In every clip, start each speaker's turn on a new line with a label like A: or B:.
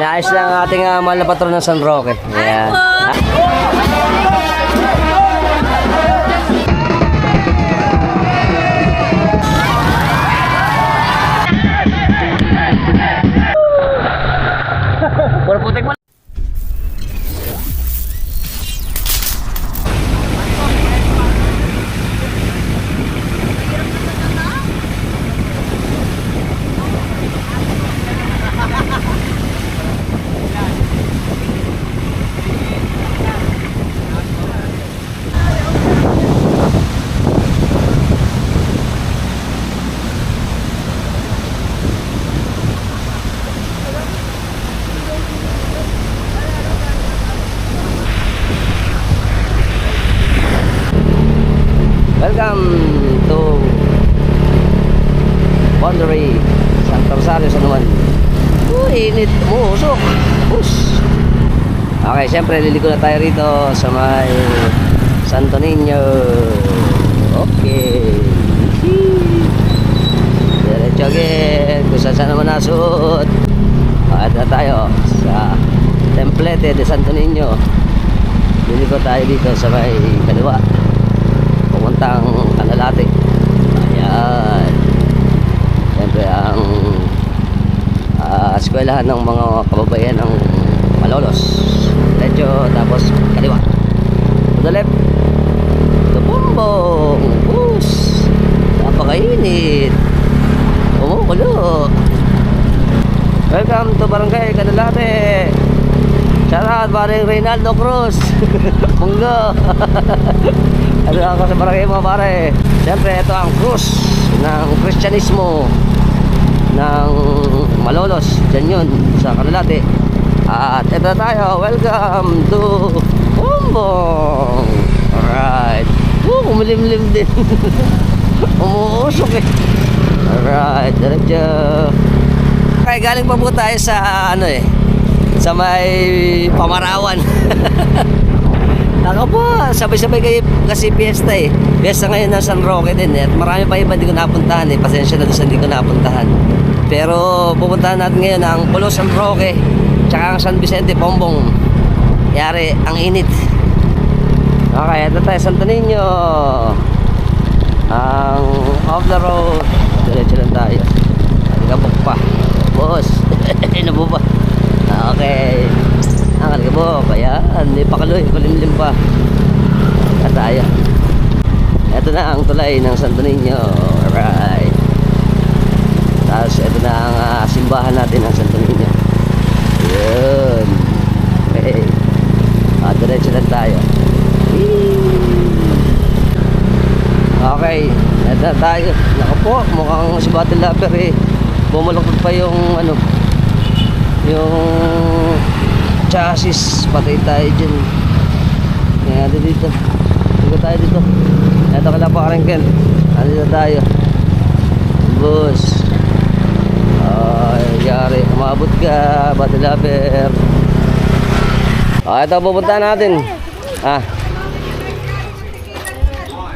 A: Inaayos lang ang ating uh, mahal na patron ng San Roque. Ayan. Ah, Welcome to Boundary Santa Rosario San Juan. Uy, init. Umusok. Us. Okay, siyempre liliko na tayo rito sa may Santo Niño. Okay. Diretso again. Kung saan saan naman nasuot. At na tayo sa Templete de Santo Niño. Liliko tayo dito sa may kaliwa papuntang Kanalate. Ayan. Siyempre ang ah, eskwelahan ng mga kababayan ng Malolos. Diretso tapos kaliwa. To the left. To Bumbong. Bus. Napakainit. Umukulo. Welcome to Barangay Kanalate. Shout out, pare Reynaldo Cruz. Munggo. ano ako sa barangay mo, pare? Siyempre, ito ang krus ng Kristyanismo ng Malolos. Diyan yun, sa Kanalate. At ito tayo. Welcome to Bumbong. Alright. Uh, kumilimlim din. Umuusok eh. Alright, diretso. Okay, galing pa po tayo sa ano eh, sa may pamarawan. Ako po, sabay-sabay kayo kasi piyesta eh. Piyesta ngayon ng San Roque din eh. At marami pa iba hindi ko napuntahan eh. Pasensya na doon hindi ko napuntahan. Pero pupuntahan natin ngayon ang Pulo San Roque tsaka ang San Vicente Pombong. Yari, ang init. Okay, ito tayo Santo Niño. Ang off the road. Diretso lang tayo. Nagabok pa. Boss. ano po ba? Okay. Ang kalgabok. Ayan. Hindi pa kaloy. Kulimlim pa. At tayo. Ito na ang tulay ng Santo Niño. Alright. Tapos ito na ang ah, simbahan natin ng Santo Niño. Yun. Okay. Ah, diretso lang tayo. Okay, eto na tayo. Naku po, mukhang si Battle Lover eh. Bumulokot pa yung ano, yung chassis. Patay tayo dyan. Kaya dito. Dito tayo dito. Eto kala pa rin Ken. Nandito tayo. Bus. Ay, yari. Umabot ka, Battle Lover. Ah, ito pupunta natin. Ah.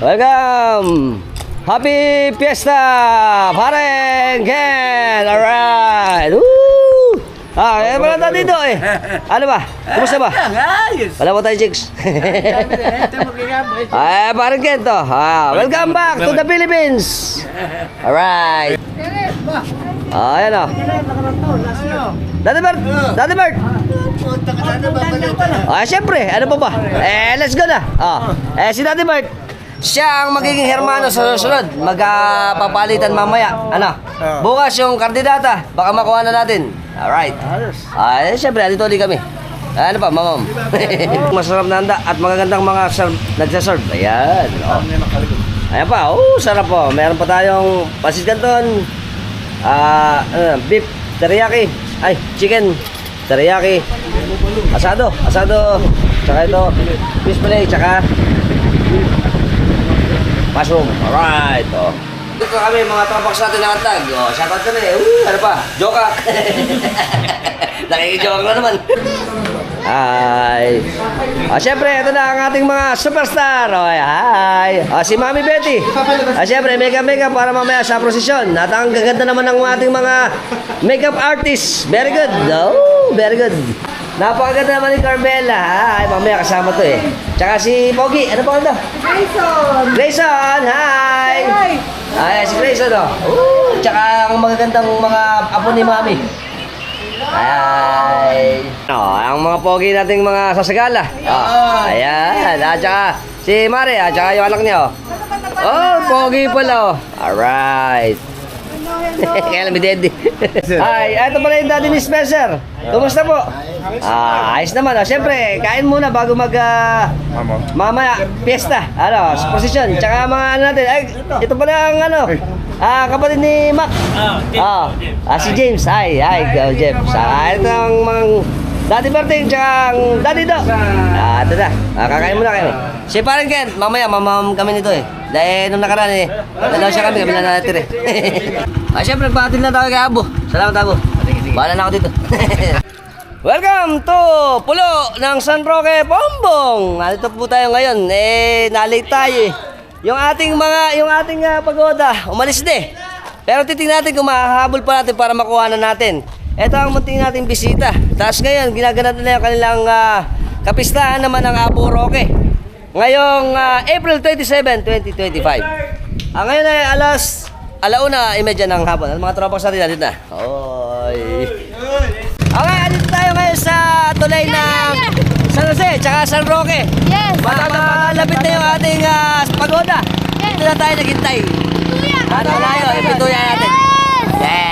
A: Welcome! Happy Fiesta! Paren Ken! Alright! Woo! Ah, eh, wala tayo dito eh. Ano ba? Kumusta ba?
B: Ayos!
A: Wala mo tayo, chicks. Ay, Paren Ken to. Ah, welcome back to the Philippines! Alright! Ah, ayan o. Daddy Bert! Daddy Bert!
B: Punta ka sana babalik.
A: Ah, syempre, ano pa ba? Eh, let's go na. Ah, eh, si Daddy Bert, siya ang magiging hermano sa susunod. Magpapalitan mamaya. Ano? Bukas yung kandidata. Baka makuha na natin. Alright. Ah, eh, syempre, dito ulit kami. Ano pa, mamam? Masarap na handa at magagandang mga serve, nagsaserve. Ayan. Oh. Ayan pa. Oh, sarap po. Meron pa tayong pasis canton. Ah, ano, beef teriyaki. Ay, chicken teriyaki. Asado, asado. Tsaka ito, fish fillet, tsaka mushroom. Alright, oh. Dito kami mga tropax natin ng tag. Oh, shoutout kami. Uh, ano pa? Joka. Nakikijoke na naman. Hi. Ah, syempre, ito na ang ating mga superstar. Oh, hi. Ah, si Mami Betty. Ah, syempre, mega mega para mamaya sa prosesyon. At ang gaganda naman ng ating mga makeup artists. Very good. Oh. Woo, very good. Napakaganda naman ni Carmela, ha? Ay, mamaya kasama to eh. Tsaka si Pogi, ano pa kanda?
C: Jason!
A: Grayson, hi!
C: Hi!
A: Ay, si Grayson, oh. Woo! Tsaka ang magagandang mga apo ni Mami. Ay! Oh, ang mga pogi nating mga sasagala. Oh, ayan. At tsaka si Mare, at tsaka yung anak niya, oh. Oh, pogi pala, oh. Alright. Kaya lang, Daddy. Ay, ito pala yung Daddy Miss Spencer. Kumusta po? Ah, ayos naman. Oh. Siyempre, kain muna bago mag... ah, mamaya, fiesta. Ano, sa posisyon. Tsaka mga ano natin. Ay, ito pala ang ano. Ah, kapatid ni Mac. Ah, ah, si James. Ay, ay, go, Jeff. Sa ito ang mga Daddy Berting, tsaka ang Daddy Do. Ah, ito na. Ah, kakain muna kami. Si Parang Ken, mamaya, mamam kami nito eh. Dahil nung nakaraan eh, dalawa siya kami, kami na natin eh. ah, syempre, nagpahatid na tayo kay Abo. Salamat, Abo. Bahala na ako dito. Welcome to Pulo ng San Roque, Bombong. Nandito po tayo ngayon. Eh, nalate tayo eh. Yung ating mga, yung ating ah, pagoda, umalis na eh. Pero titingnan natin kung mahahabol pa natin para makuha na natin. Ito ang munting nating bisita. Tapos ngayon, ginaganap nila yung kanilang ah, kapistahan naman ng Apo Roque. Ngayong ah, April 27, 2025. Ang ngayon ay alas alauna, imedya ng hapon. Ang mga tropa sa atin, na. Oy. Okay, andito tayo ngayon sa tulay ng San Jose, tsaka San Roque.
C: Yes!
A: Malapit na yung ating ah, pagoda. Dito na tayo naghintay. At tayo, ipituya natin. Yeah. Ayun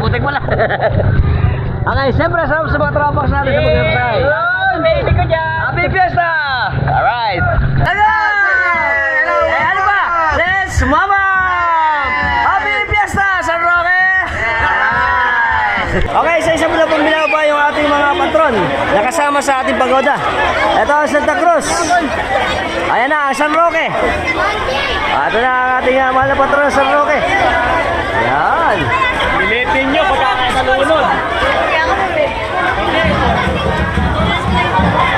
A: Siyempre, sa, sa mga tropa natin sa pag-ibsay.
B: Baby ko dyan!
A: Happy Fiesta! Alright! Hello! Eh, ano ba? Let's mama! Happy Fiesta, San Roque! Okay, sa isa muna pong binaba yung ating mga patron na kasama sa ating pagoda. Ito ang Santa Cruz. Ayan na, ang San Roque. Ito na ang ating uh, mahal na patron San Roque. Ayan.
B: Pilitin nyo pagkakatalunod.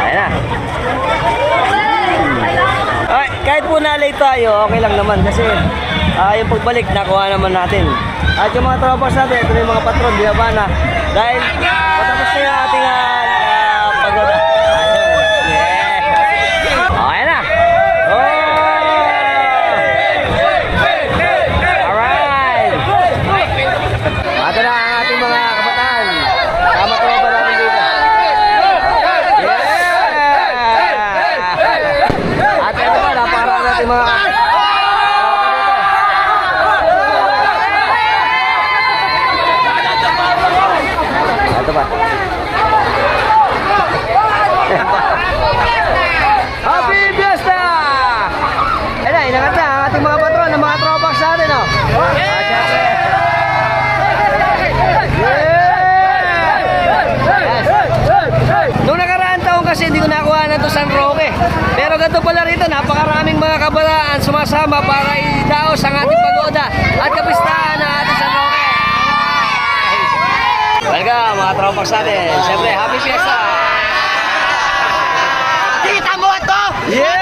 A: Ayan na. Ay, kahit po na-late tayo, okay lang naman kasi ah, yung pagbalik nakuha naman natin. At yung mga tropas natin, ito yung mga patron, binaba na. Dahil patapos na yung ating ah, ah, pagoda. Ayun. Yeah. Okay na. Oh! Alright. Ito na ang ating mga kabataan. Tama tropa natin dito. Yeah! At ito pa, napakaraan natin mga... Ito pa. Happy Fiesta! Ayun na, inangat na ang ating mga patron, ng mga tropa sa atin, oh. Ah, syempre. Yes. Nung nakaraan taon kasi hindi ko nakuha na to San Roque. Pero ganito pala rito, kabataan sumasama para idaos ang ating pagoda at kapistahan ng ating San Roque. Welcome mga tropa sa atin. Siyempre, happy fiesta!
B: Kita mo ito!
A: Yeah!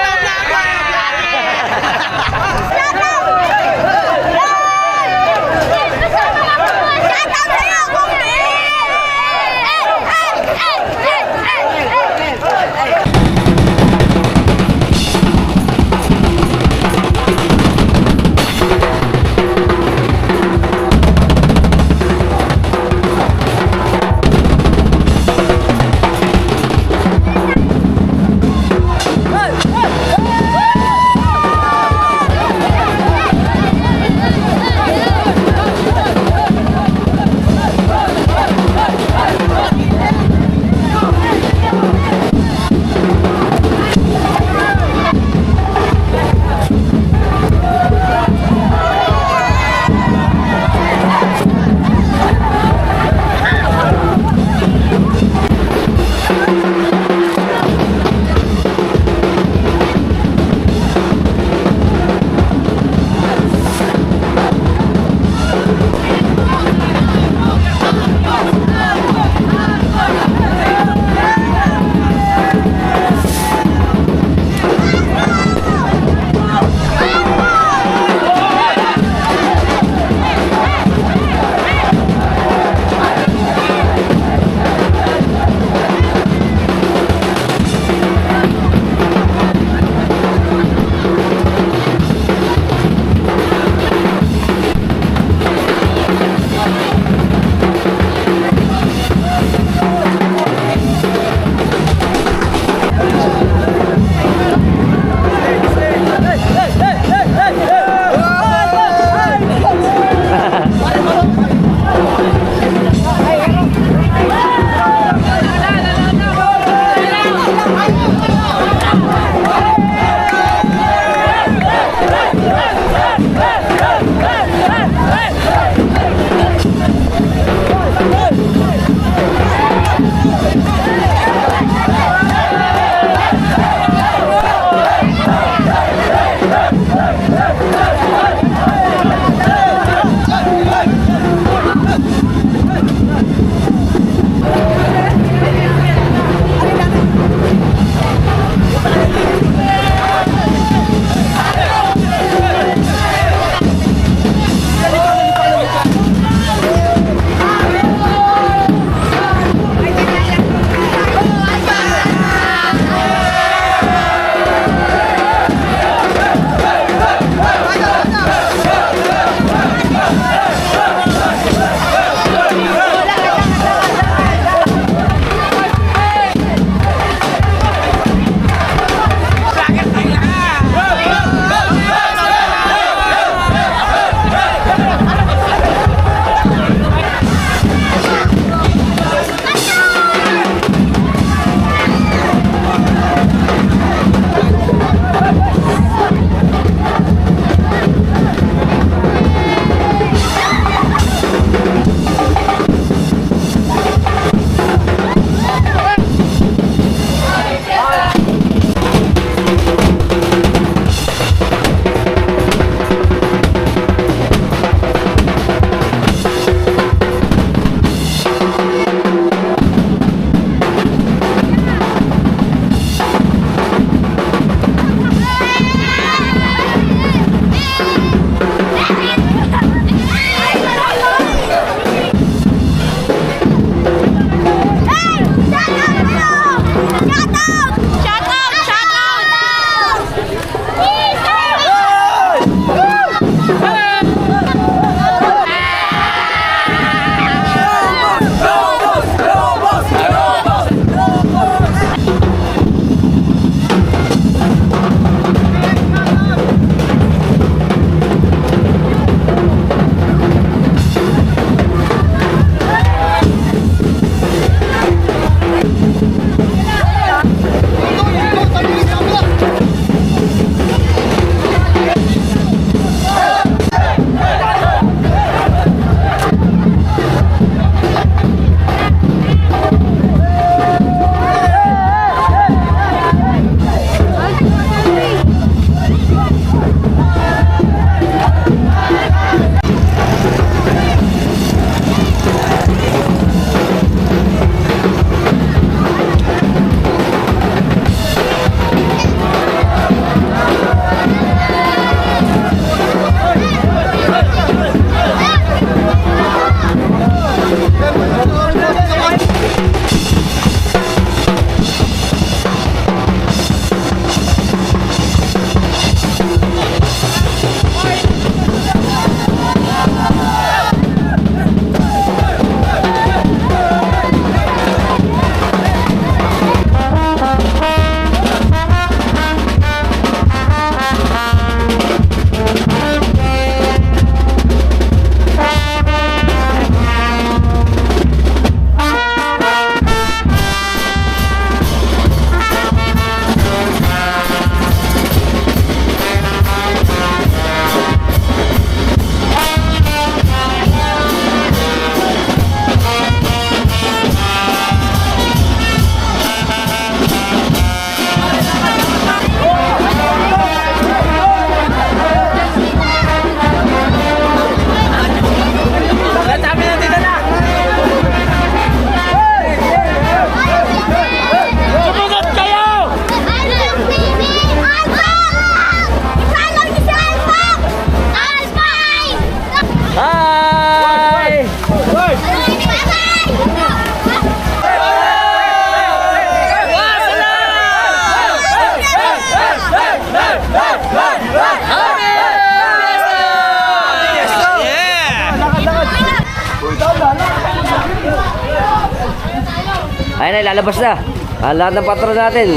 A: Ayun na, lalabas na. Ang lahat ng patron natin.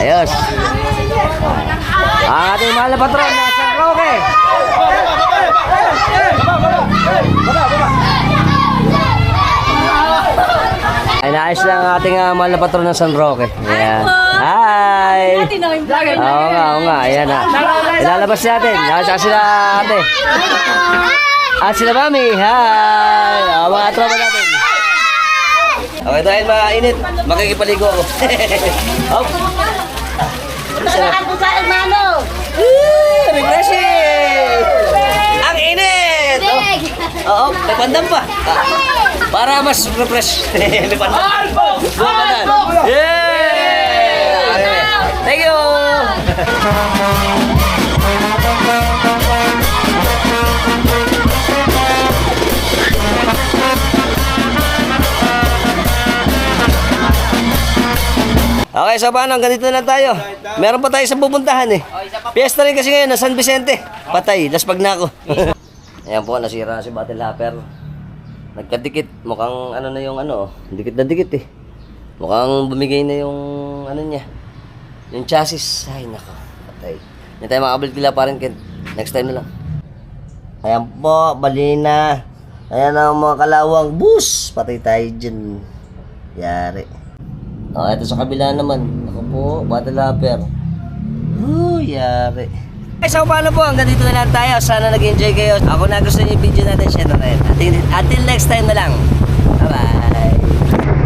A: Ayos. Ang ating mahal na patron na San Roque. Ay, naayos lang ang ating uh, mahal na patron ng San Roque. Ayan. Hi! Oo nga, oo nga. Ayan na. Ilalabas natin. Nasa sila ate. At sila mami. Hi! O, mga tropa natin. Okay, dahil mainit, makikipaligo ako. Hop!
C: Saan po sa hermano?
A: Woo! Refreshing! Ang init! Oh. Oo, may pandam pa. Ah, para mas refresh. may pandam. Buwan pandam. Yeah! Thank you! Okay, so paano? Ganito na tayo. Meron pa tayo sa pupuntahan eh. Fiesta rin kasi ngayon na San Vicente. Patay, laspag na ako. Ayan po, nasira si Battle Hopper. Nagkadikit. Mukhang ano na yung ano, dikit na dikit eh. Mukhang bumigay na yung ano niya. Yung chassis. Ay, nako. Patay. Hindi tayo makabalik kila pa rin. Ken. Next time na lang. Ayan po, bali na. Ayan ang mga kalawang bus. Patay tayo dyan. Yari. Oh, ito sa kabila naman. Ako po, battle hopper. Oh, yari. Okay, so paano po? Hanggang dito na lang tayo. Sana nag-enjoy kayo. Ako na gusto niyo yung video natin, share na rin. Until, until next time na lang. Bye-bye.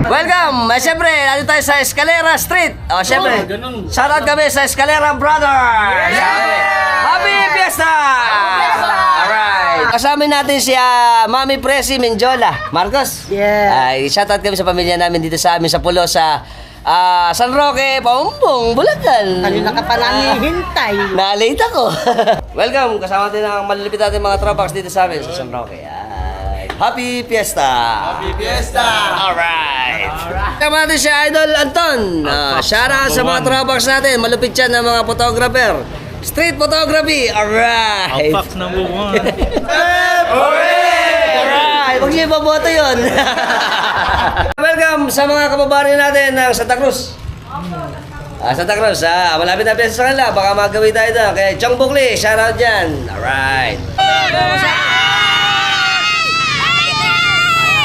A: Welcome! Eh, siyempre, nandito tayo sa Escalera Street. O, siyempre, shoutout kami sa Escalera Brothers! Happy Fiesta! Alright. Kasama natin si ah, Mami Presi Menjola. Marcos?
C: Yeah.
A: Ay, shoutout kami sa pamilya namin dito sa amin sa Pulo sa ah, San Roque, Paumpong, Bulacan.
C: Kanina ka pa lang hihintay.
A: Na-late ako. Welcome, kasama natin ang malilipit natin mga tropax dito sa amin sa San Roque. Ay. Happy Fiesta! Happy Fiesta! Alright! Kasama natin si Idol Anton. Uh, shoutout sa mga tropax natin. Malupit yan ng mga photographer. Street photography! Alright!
B: Fox number one.
A: Alright! Huwag niyo ibaboto yun. Welcome sa mga kababayan natin ng Santa Cruz. Ah, Santa Cruz, ah, malapit na piyesa sa kanila. Baka magawi tayo doon. Kaya Chong Bukli, shoutout dyan. Alright.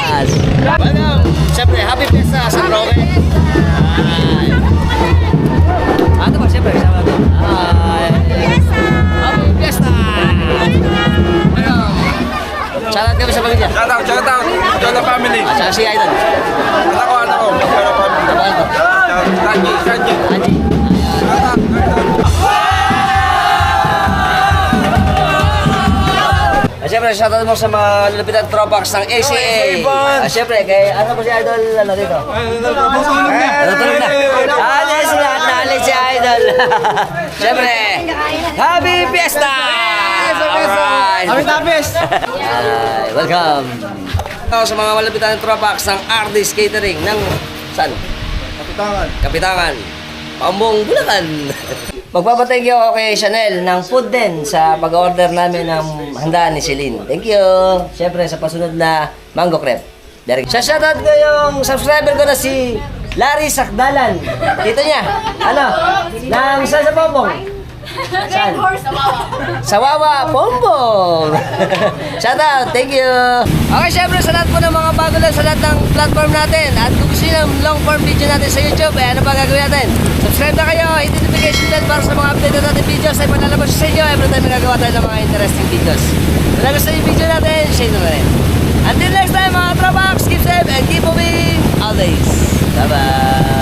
A: Yes. Welcome. Siyempre, happy piyesta sa Roque. Alright. Ano ba, siyempre, doon. Alright. Shoutout kami sa pamilya.
D: Shout out, shout out. Jola family.
A: Ah, siya si Idol.
D: Anak ko, anak ko. Jola family.
A: Tabahan ko.
D: Sanji, Sanji.
A: Andy.
D: Shout out, shout out.
A: Ah, Siyempre, shoutout mo sa mga lalapitan tropax ng ACA. Ah, Siyempre, kay ano po si Idol, ano dito? Ano tulog na? Naalis si Idol. Siyempre, Happy Fiesta! Alright.
B: Happy Tapis!
A: Ay, welcome. Ito sa mga malapitan ng tropax ng RD's Catering ng San?
D: Kapitangan.
A: Kapitangan. Pambong Bulacan. Magpapathank you ako kay Chanel ng food din sa pag-order namin ng handaan ni Celine. Thank you. Siyempre sa pasunod na mango crepe. Very good. Shoutout ko yung subscriber ko na si Larry Sakdalan. Dito niya. Ano? Nang saan sa Pompong? Saan? Horse, sa Wawa. Sa Wawa, Shout out, thank you! Okay, syempre sa lahat po ng mga bago lang sa lahat ng platform natin at kung gusto nyo ng long form video natin sa YouTube, eh ano pa gagawin natin? Subscribe na kayo, hit the notification bell para sa mga update natin videos ay panalabas sa inyo every time nagagawa tayo ng mga interesting videos. Kung nagustuhan yung video natin, share na rin. Until next time mga trabax, keep safe and keep moving always. Bye-bye!